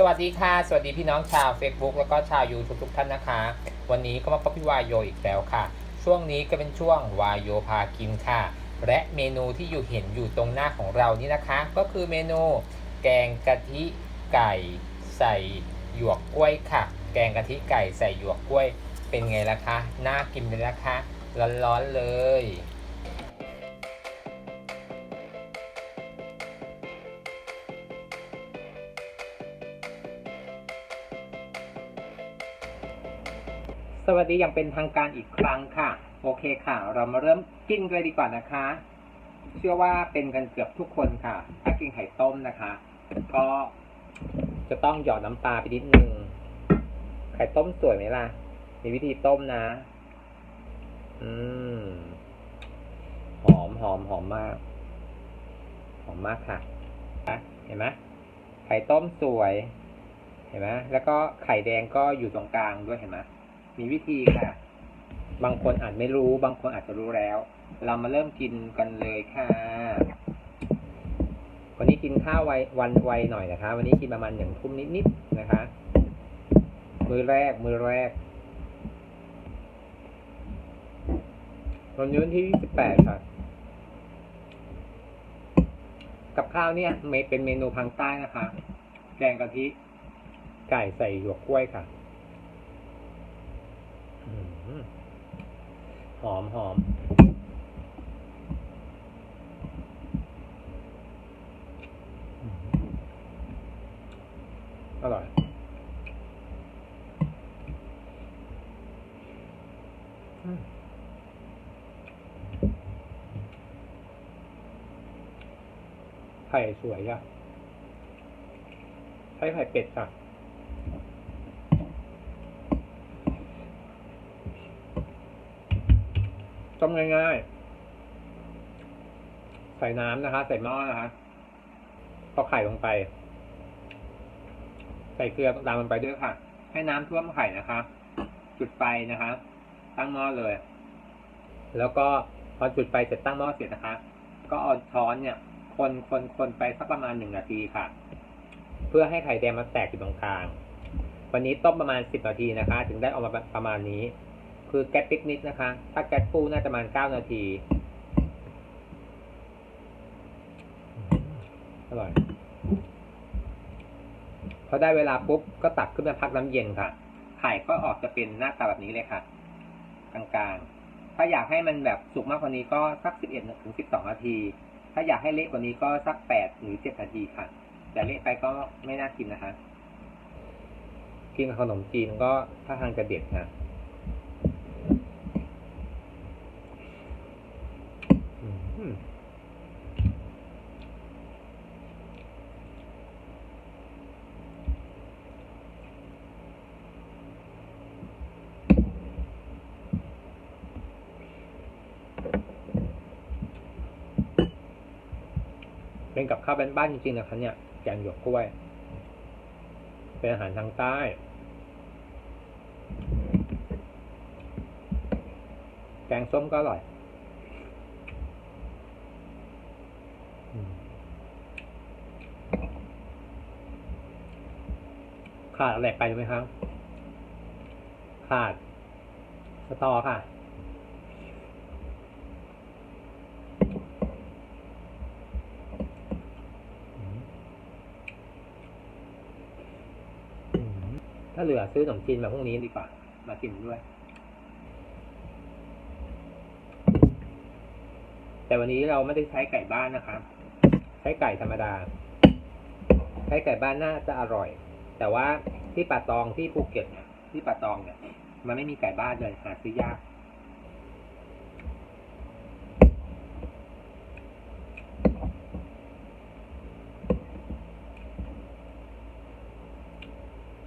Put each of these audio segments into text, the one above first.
สวัสดีค่ะ สวัสดีพี่น้องชาว Facebook แล้วก็ชาว YouTube ทุกท่านนะคะ วันนี้ก็มาพบพี่วายโยอีกแล้วค่ะ ช่วงนี้ก็เป็นช่วงวายโยพากินค่ะ และเมนูที่อยู่เห็นอยู่ตรงหน้าของเรานี่นะคะ ก็คือเมนู แกงกะทิไก่ใส่หยวกกล้วยค่ะ แกงกะทิไก่ใส่หยวกกล้วย เป็นไงล่ะคะ น่ากินเลยนะคะร้อนๆเลย สวัสดีอย่างเป็นทางการอีกครั้งค่ะ โอเคค่ะ เรามาเริ่มกินกันเลยดีกว่านะคะ เชื่อว่าเป็นกันเกือบทุกคนค่ะ ถ้ากินไข่ต้มนะคะ ก็จะต้องหยอดน้ำปลาไปนิดนึง ไข่ต้มสวยไหมล่ะ มีวิธีต้มนะ อืม หอมหอมหอมมาก หอมมากค่ะ เห็นไหมไข่ต้มสวย เห็นไหมแล้วก็ไข่แดงก็อยู่ตรงกลางด้วยเห็นไหม มีวิธีค่ะ บางคนอาจไม่รู้ บางคนอาจจะรู้แล้ว เรามาเริ่มกินกันเลยค่ะวันนี้กินข้าวไววันไวหน่อยนะคะ วันนี้กินประมาณอย่างทุ่มนิดๆนะคะ มือแรก มือแรกวันนี้วันที่28ค่ะกับข้าวเนี่ยเป็นเมนูทางใต้นะคะ แกงกะทิ ไก่ใส่หยวกกล้วยค่ะ หอมหอมอร่อย ไข่สวยอะ ใช้ไข่เป็ดค่ะ ต้มง่ายๆ ใส่น้ำนะคะ ใส่หม้อนะคะพอไข่ลงไป ใส่เกลือตามมันไปด้วยค่ะ ให้น้ำท่วมไข่นะคะ จุดไฟนะคะ ตั้งหม้อเลย แล้วก็พอจุดไฟเสร็จตั้งหม้อเสร็จนะคะ ก็เอาช้อนเนี่ย คนคนคนไปสักประมาณหนึ่งนาทีค่ะ เพื่อให้ไข่แดงมันแตกอยู่ตรงกลาง วันนี้ต้มประมาณสิบนาทีนะคะ ถึงได้ออกมาประมาณนี้ คือแก๊สปิกนิกนะคะ ถ้าแก๊สฟูน่าจะประมาณเก้านาที อร่อย พอได้เวลาปุ๊บ ก็ตักขึ้นมาพักน้ำเย็นค่ะ ไข่ก็ออกจะเป็นหน้าตาแบบนี้เลยค่ะ กลางๆ ถ้าอยากให้มันแบบสุกมากกว่านี้ก็สักสิบเอ็ดถึงสิบสองนาที ถ้าอยากให้เละกว่านี้ก็สักแปดหรือเจ็ดนาทีค่ะ แต่เละไปก็ไม่น่ากินนะคะ กินขนมจีนก็ถ้าทางจะเด็ดค่ะ อืม เป็นกับข้าวบ้านๆจริงๆนะคะเนี่ยแกงหยวกกล้วย เป็นอาหารทางใต้แกงส้มก็อร่อย ขาดอะไรไปไหมครับ ขาดสตอค่ะ อืมอืม ถ้าเหลือซื้อขนมจีนมาพรุ่งนี้ดีกว่า มากินด้วย แต่วันนี้เราไม่ได้ใช้ไก่บ้านนะครับใช้ไก่ธรรมดา ใช้ไก่บ้านน่าจะอร่อย แต่ว่าที่ป่าตองที่ภูเก็ตเนี่ยที่ป่าตองเนี่ย มันไม่มีไก่บ้านเลยหาซื้อยาก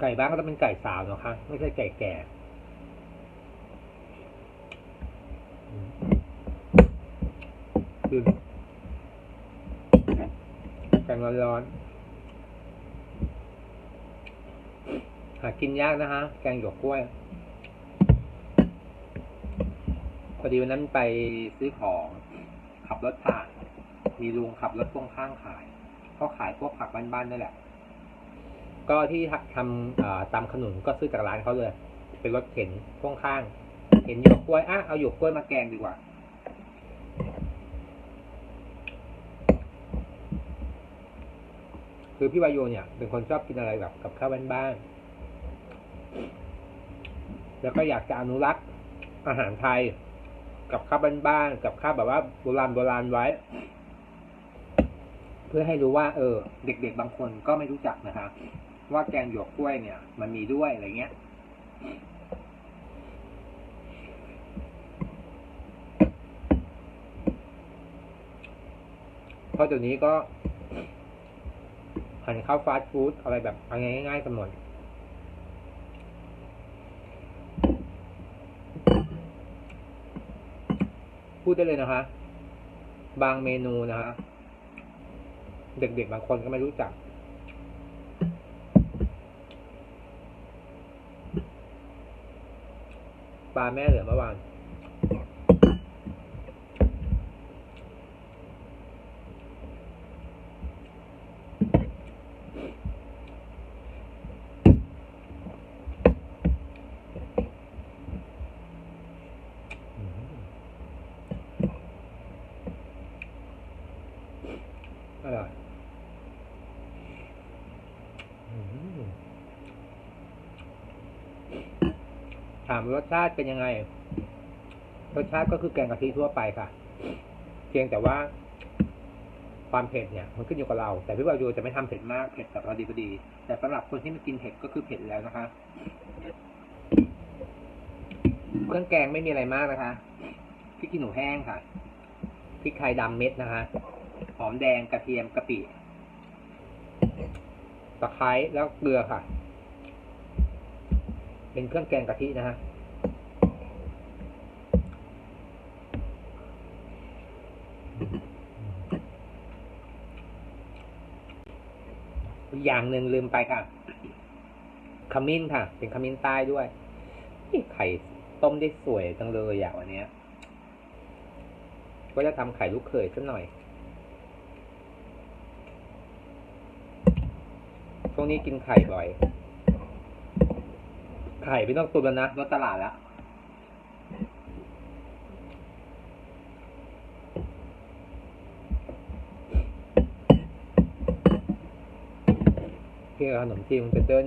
ก่บ้านก็ต้องเป็นไก่สาวนะคะไม่ใช่ไก่แก่อืมแกงร้อนๆหากินยากนะฮะแกงหยวกกล้วย พอดีวันนั้นไปซื้อของ ขับรถผ่าน มีลุงขับรถพ่วงข้างขายเขาขายพวกผักบ้านๆนั่นแหละ ก็ที่ทำตำขนุนก็ซื้อจากร้านเขาเลย เป็นรถเข็นพ่วงข้าง เห็นหยวกกล้วยอะเอาหยวกกล้วยมาแกงดีกว่าคือพี่วายโยเนี่ยเป็นคนชอบกินอะไรแบบกับข้าวบ้านๆแล้วก็อยากจะอนุรักษ์อาหารไทย กับข้าวบ้านๆกับข้าวแบบว่าโบราณโบราณไว้ เพื่อให้รู้ว่า เออ เด็กๆบางคนก็ไม่รู้จักนะคะ ว่าแกงหยวกกล้วยเนี่ย มันมีด้วยอะไรเงี้ยเพราะเดี๋ยวนี้ก็หันเข้าฟาสต์ฟู้ดอะไรแบบเอาง่ายๆกันหมดพูดได้เลยนะคะ บางเมนูนะคะ เด็กๆบางคนก็ไม่รู้จัก ปลาแม่เหลือเมื่อวาน ถามรสชาติเป็นยังไง รสชาติก็คือแกงกะทิทั่วไปค่ะ เพียงแต่ว่าความเผ็ดเนี่ย มันขึ้นอยู่กับเรา แต่พี่วายูจะไม่ทำเผ็ดมากเผ็ดแบบพอดีพอดี แต่สำหรับคนที่ไม่กินเผ็ดก็คือเผ็ดแล้วนะคะเครื่องแกงไม่มีอะไรมากนะคะพริกขี้หนูแห้งค่ะพริกไทยดำเม็ดนะคะ หอมแดงกระเทียมกะปิตะไคร้แล้วเกลือค่ะ เป็นเครื่องแกงกะทินะฮะอย่างหนึ่งลืมไปค่ะขมิ้นค่ะ เป็นขมิ้นใต้ด้วยไข่ต้มได้สวยจังเลยอะวันเนี้ยก็จะทำไข่ลูกเขยสักหน่อยช่วงนี้กินไข่บ่อย ไข่ไม่ต้องตุนแล้วนะลดตลาดแล้วเพี่ขนมจีนมันเต้น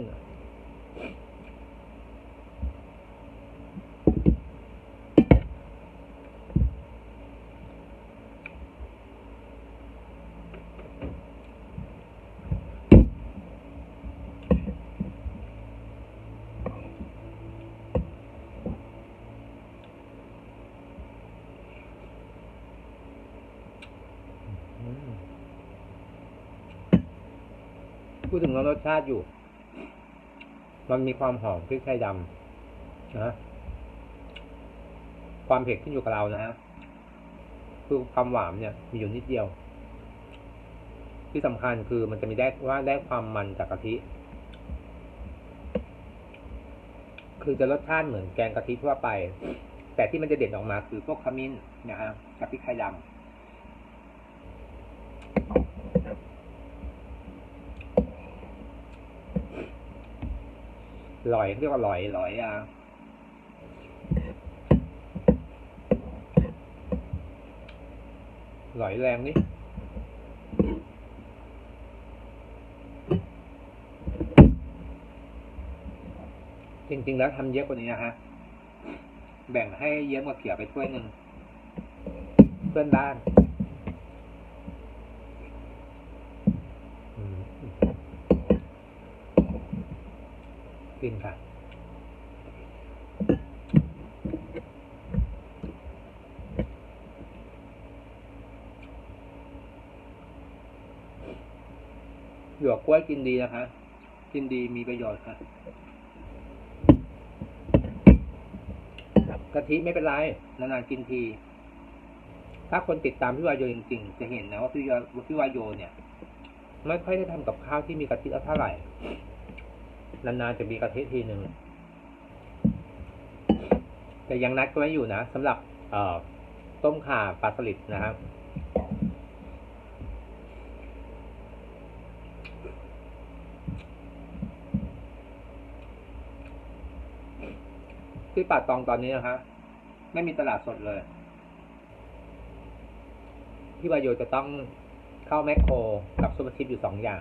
อืม พูดถึงรสชาติอยู่ มันมีความหอมพริกไทยดำนะความเผ็ดขึ้นอยู่กับเรานะฮะคือความหวานเนี่ย มีอยู่นิดเดียว ที่สำคัญคือมันจะมีได้ว่าได้ความมันจากกะทิ คือจะรสชาติเหมือนแกงกะทิทั่วไป แต่ที่มันจะเด่นออกมาคือพวกขมิ้นนะฮะกับพริกไทยดำ ลอยเรียกว่าลอยลอยอะลอยแรงนี่จริงๆแล้วทำเยอะกว่านี้นะฮะ แบ่งให้เยอะกว่าเขียวไปถ้วยหนึ่งเพื่อนบ้าน กินค่ะหยวกกล้วยกินดีนะคะ กินดีมีประโยชน์ค่ะกะทิไม่เป็นไร นานๆกินที ถ้าคนติดตามพี่วายโยจริงๆ จะเห็นนะว่าพี่วายพี่วายโยเนี่ย ไม่ค่อยได้ทำกับข้าวที่มีกะทิเท่าไหร่ นานๆจะมีกะทิทีหนึ่งแต่ยังนัดก็ไว้อยู่นะสำหรับต้มข่าปลาสลิดนะครับที่ป่าตองตอนนี้นะฮะไม่มีตลาดสดเลย พี่วายโยจะต้องเข้าแมคโครกับซูเปอร์ชิปอยู่สองอย่าง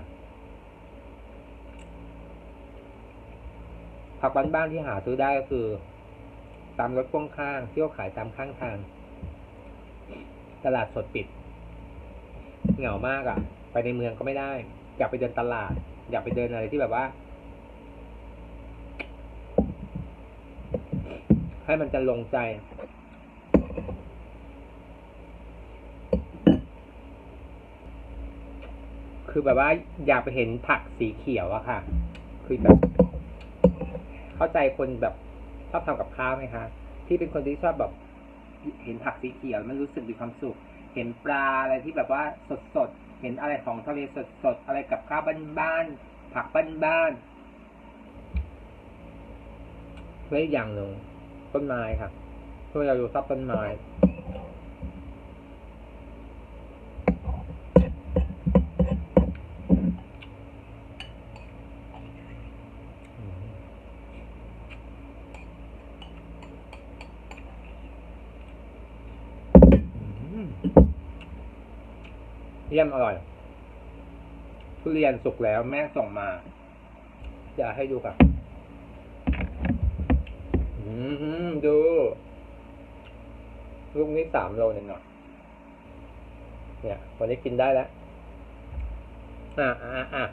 ผักบ้านๆที่หาซื้อได้ก็คือ ตามรถพ่วงข้างที่เขาขายตามข้างทาง ตลาดสดปิด เหงามากอะ่ะ ไปในเมืองก็ไม่ได้ อยากไปเดินตลาด อยากไปเดินอะไรที่แบบว่า ให้มันจะลงใจคือแบบว่าอยากไปเห็นผักสีเขียวอะค่ะ คือแบบ เข้าใจคนแบบชอบทำกับข้าวไหมคะที่เป็นคนที่ชอบแบบเห็นผักสีเขียวมันรู้สึกมีความสุข เห็นปลาอะไรที่แบบว่าสดสดเห็นอะไรของทะเลสดสดอะไรกับข้าวบ้านๆผักบ้านๆและอีกอย่างหนึ่งต้นไม้ค่ะเพื่อเราอยู่ชอบต้นไม้ อืม เยี่ยมอร่อย ทุเรียนสุกแล้วแม่ส่งมาจะให้ดูกับอืมดู ลูกนี้สามโลหนึ่งหน่อยเนี่ย วันนี้กินได้แล้ว อ่าอ่าอ่า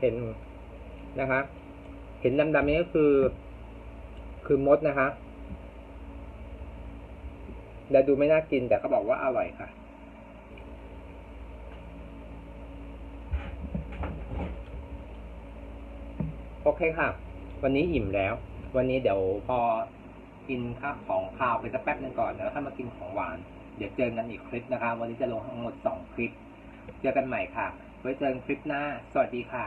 เห็นนะคะ เห็นดำๆนี้ก็คือ คือมดนะคะแต่ดูไม่น่ากินแต่เขาบอกว่าอร่อยค่ะ โอเคค่ะ วันนี้อิ่มแล้ว วันนี้เดี๋ยวพอกินข้าวของข้าวไปสักแป๊บหนึงก่อนแล้วค่อยมากินของหวาน เดี๋ยวเจอกันอีกคลิปนะคะ วันนี้จะลงทั้งหมดสองคลิป เจอกันใหม่ค่ะ ไว้เจอกันคลิปหน้า สวัสดีค่ะ